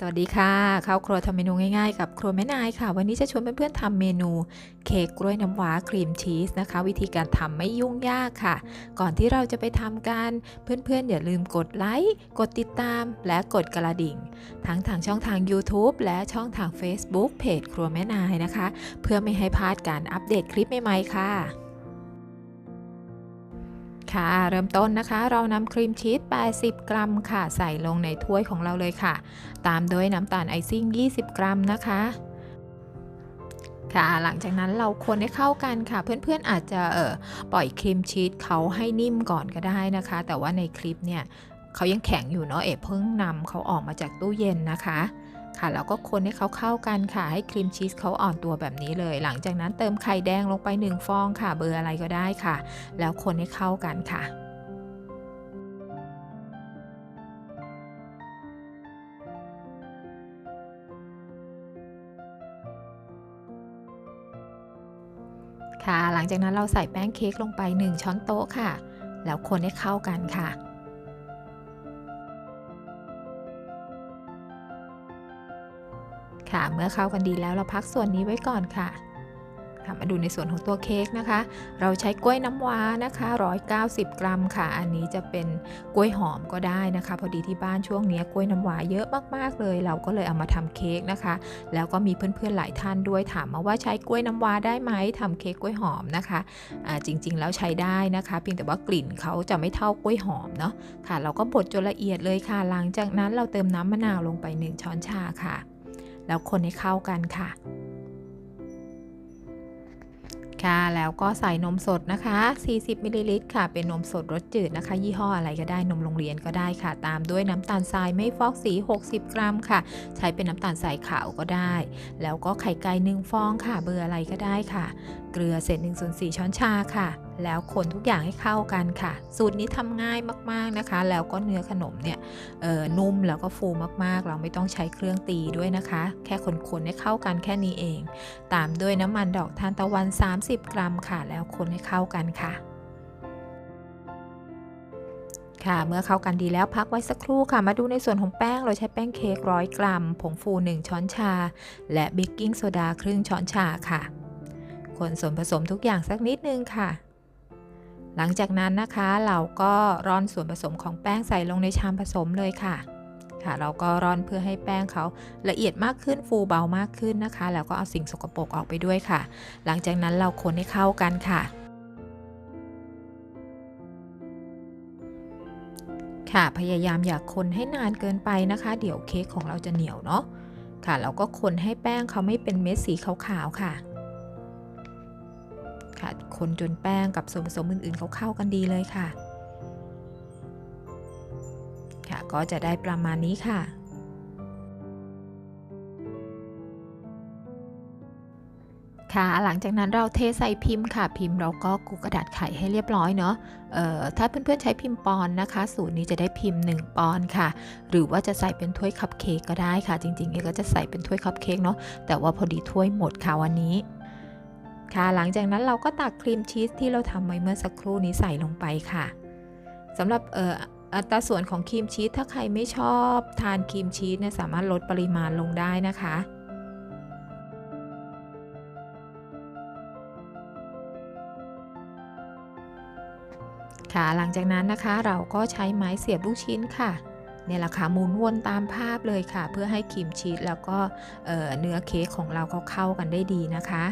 สวัสดีค่ะข้าวครัวทำเมนูง่ายๆ กับครัวแม่นายค่ะ วันนี้จะชวนเพื่อนๆทำเมนูเค้กกล้วยน้ำว้าครีมชีสนะคะ วิธีการทำไม่ยุ่งยากค่ะ ก่อนที่เราจะไปทำกันเพื่อนๆ อย่าลืมกดไลค์กดติดตามและกดกระดิ่ง ทั้งทางช่องทาง YouTube และช่องทาง Facebook เพจครัวแม่นายนะคะ เพื่อไม่ให้พลาดการอัปเดตคลิปใหม่ๆค่ะ ค่ะ เริ่มต้นนะคะ เรานำครีมชีส 80 กรัมค่ะ ใส่ลงในถ้วยของเราเลยค่ะ ตามด้วยน้ำตาลไอซิ่ง 20 กรัมนะคะค่ะหลังจากนั้นเราคนให้เข้ากันค่ะ เพื่อนๆอาจจะเออปล่อยครีมชีสเขาให้นิ่มก่อนก็ได้นะคะ แต่ว่าในคลิปเนี่ยเขายังแข็งอยู่เนาะเอ๋เพิ่งนำเขาออกมาจากตู้เย็นนะคะ ค่ะแล้วก็คนให้เขาเข้ากันค่ะ ให้ครีมชีสเขาอ่อนตัวแบบนี้เลย หลังจากนั้นเติมไข่แดงลงไป1ฟองค่ะ เบอร์อะไรก็ได้ค่ะ แล้วคนให้เข้ากันค่ะค่ะ หลังจากนั้นเราใส่แป้งเค้กลงไป 1 ช้อนโต๊ะค่ะ แล้วคนให้เข้ากันค่ะ ค่ะ เมื่อเข้ากันดีแล้วเราพักส่วนนี้ไว้ก่อนค่ะมาดูในส่วนของตัวเค้กนะคะ เราใช้กล้วยน้ำว้านะคะ 190 กรัมค่ะ อันนี้จะเป็นกล้วยหอมก็ได้นะคะ พอดีที่บ้านช่วงนี้กล้วยน้ำว้าเยอะมากๆเลย เราก็เลยเอามาทำเค้กนะคะ แล้วก็มีเพื่อนๆหลายท่านด้วยถามมาว่าใช้กล้วยน้ำว้าได้ไหมทำเค้กกล้วยหอมนะคะอ่าจริงๆแล้วใช้ได้นะคะ เพียงแต่ว่ากลิ่นเขาจะไม่เท่ากล้วยหอมเนาะค่ะ เราก็บดจนละเอียดเลยค่ะ หลังจากนั้นเราเติมน้ำมะนาวลงไป 1 ช้อนชาค่ะ แล้วคนให้เข้ากันค่ะ ค่ะแล้วก็ใส่นมสดนะคะ 40มิลลิลิตรค่ะ เป็นนมสดรสจืดนะคะ ยี่ห้ออะไรก็ได้นมโรงเรียนก็ได้ค่ะ ตามด้วยน้ำตาลทรายไม่ฟอกสี 60 กรัมค่ะ ใช้เป็นน้ำตาลทรายขาวก็ได้ แล้วก็ไข่ไก่1ฟองค่ะ เบอร์อะไรก็ได้ค่ะ เกลือเศษ1ส่วน4ช้อนชาค่ะ แล้วคนทุกอย่างให้เข้ากันค่ะ สูตรนี้ทำง่ายมากๆนะคะ แล้วก็เนื้อขนมเนี่ยนุ่มแล้วก็ฟูมากๆ เราไม่ต้องใช้เครื่องตีด้วยนะคะ แค่คนๆให้เข้ากันแค่นี้เอง ตามด้วยน้ำมันดอกทานตะวัน 30 กรัมค่ะ แล้วคนให้เข้ากันค่ะค่ะ เมื่อเข้ากันดีแล้วพักไว้สักครู่ค่ะ มาดูในส่วนของแป้ง เราใช้แป้งเค้กร้อยกรัม ผงฟู 1 ช้อนชา และเบกกิ้งโซดาครึ่งช้อนชาค่ะ คนส่วนผสมทุกอย่างสักนิดนึงค่ะ หลังจากนั้นนะคะเราก็ร่อนส่วนผสมของแป้งใส่ลงในชามผสมเลยค่ะ ค่ะ เราก็ร่อนเพื่อให้แป้งเขาละเอียดมากขึ้นฟูเบามากขึ้นนะคะ แล้วก็เอาสิ่งสกปรกออกไปด้วยค่ะ หลังจากนั้นเราคนให้เข้ากันค่ะค่ะพยายามอย่าคนให้นานเกินไปนะคะ เดี๋ยวเค้กของเราจะเหนียวเนาะค่ะ เราก็คนให้แป้งเขาไม่เป็นเม็ดสีขาวๆค่ะ ค่ะ คนจนแป้งกับส่วนผสมอื่นๆเขาเข้ากันดีเลยค่ะ ค่ะก็จะได้ประมาณนี้ค่ะ ค่ะหลังจากนั้นเราเทใส่พิมพ์ค่ะ พิมพ์เราก็กูกระดาษไขให้เรียบร้อยเนาะเอ่อถ้าเพื่อนๆใช้พิมพ์ปอนนะคะ สูตรนี้จะได้พิมพ์ 1 ปอนค่ะ หรือว่าจะใส่เป็นถ้วยคัพเค้กก็ได้ค่ะ จริงๆเอก็จะใส่เป็นถ้วยคัพเค้กเนาะแต่ว่าพอดีถ้วยหมดค่ะวันนี้ ค่ะหลังจากนั้นเราก็ตักครีมชีสที่เราทำไว้เมื่อสักครู่นี้ใส่ลงไปค่ะสำหรับเอ่ออัตราส่วนของครีมชีสถ้าใครไม่ชอบทานครีมชีสเนี่ยสามารถลดปริมาณลงได้นะคะ ค่ะหลังจากนั้นนะคะเราก็ใช้ไม้เสียบลูกชิ้นค่ะเนี่ยแหละค่ะหมุนวนตามภาพเลยค่ะ เพื่อให้ครีมชีสแล้วก็เเนื้อเค้กของเราเขาเข้ากันได้ดีนะคะ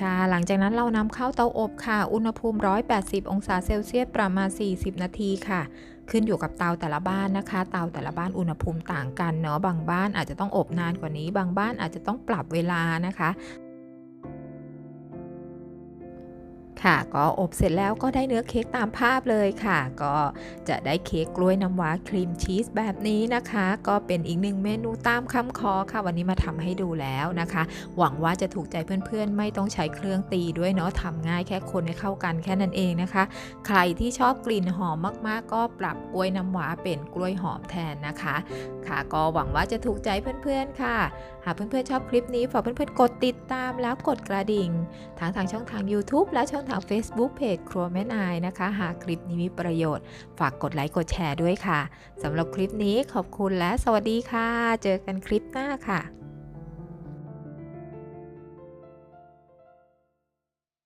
ค่ะหลังจากนั้นเรานำเข้าเตาอบค่ะ อุณหภูมิ 180 องศาเซลเซียสประมาณ 40 นาทีค่ะ ขึ้นอยู่กับเตาแต่ละบ้านนะคะ เตาแต่ละบ้านอุณหภูมิต่างกันเนาะบางบ้านอาจจะต้องอบนานกว่านี้ บางบ้านอาจจะต้องปรับเวลานะคะ ค่ะ ก็อบเสร็จแล้วก็ได้เนื้อเค้กตามภาพเลยค่ะ ก็จะได้เค้กกล้วยน้ำว้าครีมชีสแบบนี้นะคะ ก็เป็นอีกหนึ่งเมนูตามคำขอค่ะ วันนี้มาทำให้ดูแล้วนะคะ หวังว่าจะถูกใจเพื่อนๆ ไม่ต้องใช้เครื่องตีด้วยเนาะทำง่ายแค่คนให้เข้ากันแค่นั้นเองนะคะ ใครที่ชอบกลิ่นหอมมากๆ ก็ปรับกล้วยน้ำว้าเป็นกล้วยหอมแทนนะคะ ค่ะก็หวังว่าจะถูกใจเพื่อนๆค่ะ หากเพื่อนๆชอบคลิปนี้ฝากเพื่อนๆกดติดตามแล้วกดกระดิ่งทั้งทางช่องทาง YouTube และช่องทาง Facebook เพจครัวแม่นายนะคะ หากคลิปนี้มีประโยชน์ ฝากกดไลค์กดแชร์ด้วยค่ะสำหรับคลิปนี้ขอบคุณและสวัสดีค่ะ เจอกันคลิปหน้าค่ะ